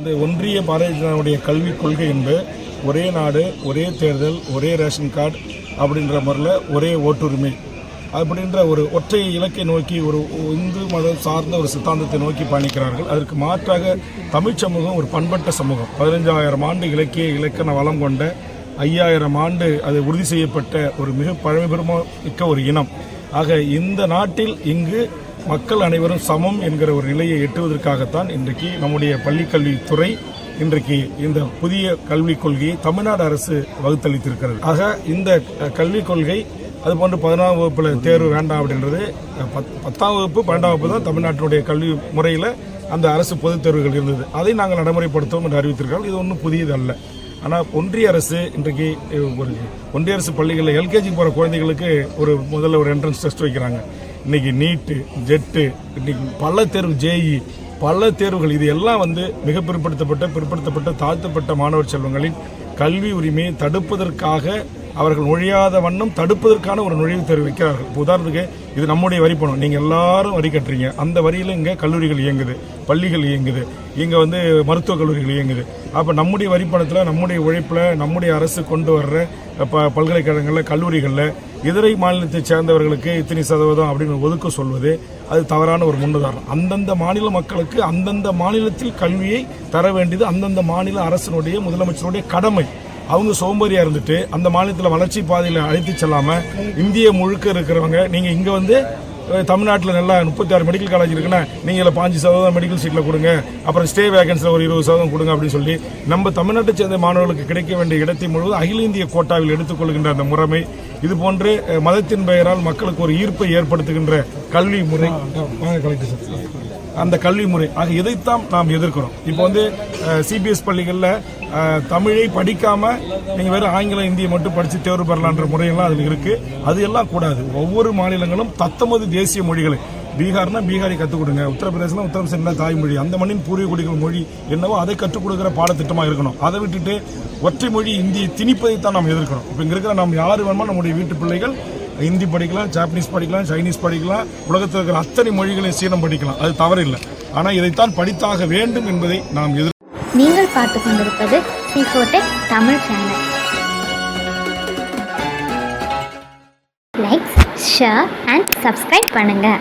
இந்த ஒன்றிய பாரதிய ஜனதாவுடைய கல்விக் கொள்கை என்பது ஒரே நாடு ஒரே தேர்தல் ஒரே ரேஷன் கார்டு அப்படின்ற முறையில் ஒரே ஓட்டுரிமை அப்படின்ற ஒரு ஒற்றை இலக்கை நோக்கி ஒரு இந்து மதம் சார்ந்த ஒரு சித்தாந்தத்தை நோக்கி பயணிக்கிறார்கள். அதற்கு மாற்றாக தமிழ் சமூகம் ஒரு பண்பட்ட சமூகம். பதினஞ்சாயிரம் ஆண்டு இலக்கிய இலக்கண வளம் கொண்ட ஐயாயிரம் ஆண்டு அது உறுதி செய்யப்பட்ட ஒரு மிக பழமைபெருமா மிக்க ஒரு இனம். ஆக இந்த நாட்டில் இங்கு மக்கள் அனைவரும் சமம் என்கிற ஒரு நிலையை எட்டுவதற்காகத்தான் இன்றைக்கு நம்முடைய பள்ளிக்கல்வித்துறை இன்றைக்கு இந்த புதிய கல்விக் கொள்கையை தமிழ்நாடு அரசு வகுத்தளித்திருக்கிறது. ஆக இந்த கல்விக் கொள்கை அதுபோன்று பதினாம் வகுப்பில் தேர்வு வேண்டாம் அப்படின்றது பத்- பத்தாம் வகுப்பு பன்னெண்டாம் வகுப்பு தான் தமிழ்நாட்டினுடைய கல்வி முறையில் அந்த அரசு பொதுத் தேர்வுகள் இருந்தது. அதை நாங்கள் நடைமுறைப்படுத்துவோம் என்று அறிவித்திருக்கிறோம் இது ஒன்றும் புதியது அல்ல. ஆனால் ஒன்றிய அரசு இன்றைக்கு ஒரு ஒன்றிய அரசு பள்ளிகளில் எல்கேஜி போகிற குழந்தைகளுக்கு ஒரு முதல்ல ஒரு என்ட்ரன்ஸ் டெஸ்ட் வைக்கிறாங்க. இன்னைக்கு நீட்டு ஜெட்டு இன்னைக்கு பல தேர்வு ஜேஇ பல தேர்வுகள். இது எல்லாம் வந்து மிக பிற்படுத்தப்பட்ட பிற்படுத்தப்பட்ட தாழ்த்தப்பட்ட மாணவர் செல்வங்களின் கல்வி உரிமையை தடுப்பதற்காக அவர்கள் நுழையாத வண்ணம் தடுப்பதற்கான ஒரு நுழைவு தெரிவிக்கிறார்கள். இப்போ உதாரணத்துக்கு இது நம்முடைய வரி பணம் நீங்கள் எல்லாரும் வரி கட்டுறீங்க. அந்த வரியில் இங்கே கல்லூரிகள் இயங்குது பள்ளிகள் இயங்குது இங்கே வந்து மருத்துவக் கல்லூரிகள் இயங்குது. அப்போ நம்முடைய வரி பணத்தில் நம்முடைய உழைப்பில் நம்முடைய அரசு கொண்டு வர்ற ப பல்கலைக்கழகங்களில் கல்லூரிகளில் இதரை மாநிலத்தைச் சேர்ந்தவர்களுக்கு இத்தனை சதவீதம் அப்படின்னு ஒதுக்க சொல்வது அது தவறான ஒரு முன்னுதாரணம். அந்தந்த மாநில மக்களுக்கு அந்தந்த மாநிலத்தில் கல்வியை தர வேண்டியது அந்தந்த மாநில அரசினுடைய முதலமைச்சருடைய கடமை. அவங்க சோம்பேறியா இருந்துட்டு அந்த மாநிலத்தில் வளர்ச்சி பாதையில் அழைத்து செல்லாம இந்திய முழுக்க இருக்கிறவங்க நீங்க இங்க வந்து தமிழ்நாட்டில் நல்லா முப்பத்தி ஆறு மெடிக்கல் காலேஜ் இருக்குன்னா நீங்கள் இதில் பாஞ்சு சதவீதம் மெடிக்கல் சீட்டில் கொடுங்க. அப்புறம் ஸ்டே வேகன்ஸில் ஒரு இருபது சதவீதம் கொடுங்க அப்படின்னு சொல்லி நம்ம தமிழ்நாட்டை சேர்ந்த மாணவர்களுக்கு கிடைக்க வேண்டிய இடத்தை முழுவதும் அகில இந்திய கோட்டாவில் எடுத்துக்கொள்கின்ற அந்த முறைமை இது போன்று மதத்தின் பெயரால் மக்களுக்கு ஒரு ஈர்ப்பை ஏற்படுத்துகின்ற கல்வி முறை. Collector sir. அந்த கல்வி முறை. ஆக இதைத்தான் நாம் எதிர்க்கிறோம். இப்போ வந்து சிபிஎஸ் பள்ளிகளில் தமிழை படிக்காம நீங்கள் வேறு ஆங்கிலம் இந்தியை மட்டும் படித்து தேர்வு பெறலான்ற முறையெல்லாம் அதில் இருக்கு. அது எல்லாம் கூடாது. ஒவ்வொரு மாநிலங்களும் தத்தமது தேசிய மொழிகளை. பீகார்னா பீகாரி கற்றுக் கொடுங்க. உத்தரப்பிரதேசம்னா உத்தரப்பிரதேசம் தாய்மொழி அந்த மண்ணின் பூர்வீக குடிகள் மொழி என்னவோ அதை கற்றுக் கொடுக்குற பாடத்திட்டமாக இருக்கணும். அதை விட்டுட்டு ஒற்றை மொழி இந்தியை திணிப்பதைத்தான் நாம் எதிர்க்கிறோம். இப்போ இங்கே இருக்கிற நாம் யார் வேணுமோ நம்முடைய வீட்டு பிள்ளைகள் ஹிந்தி படிக்கலாம் ஜாப்பனீஸ் படிக்கலாம் சைனீஸ் படிக்கலாம் உலகத்தில் இருக்கிற அத்தனை மொழிகளையும் சீனம் படிக்கலாம். அது தவறில்லை. ஆனால் இதைத்தான் படித்தாக வேண்டும் என்பதை நாம் எதிர் நீங்கள் பார்த்து கொண்டிருப்பது சிஃபோடெக் Tamil channel like share and subscribe பண்ணுங்கள்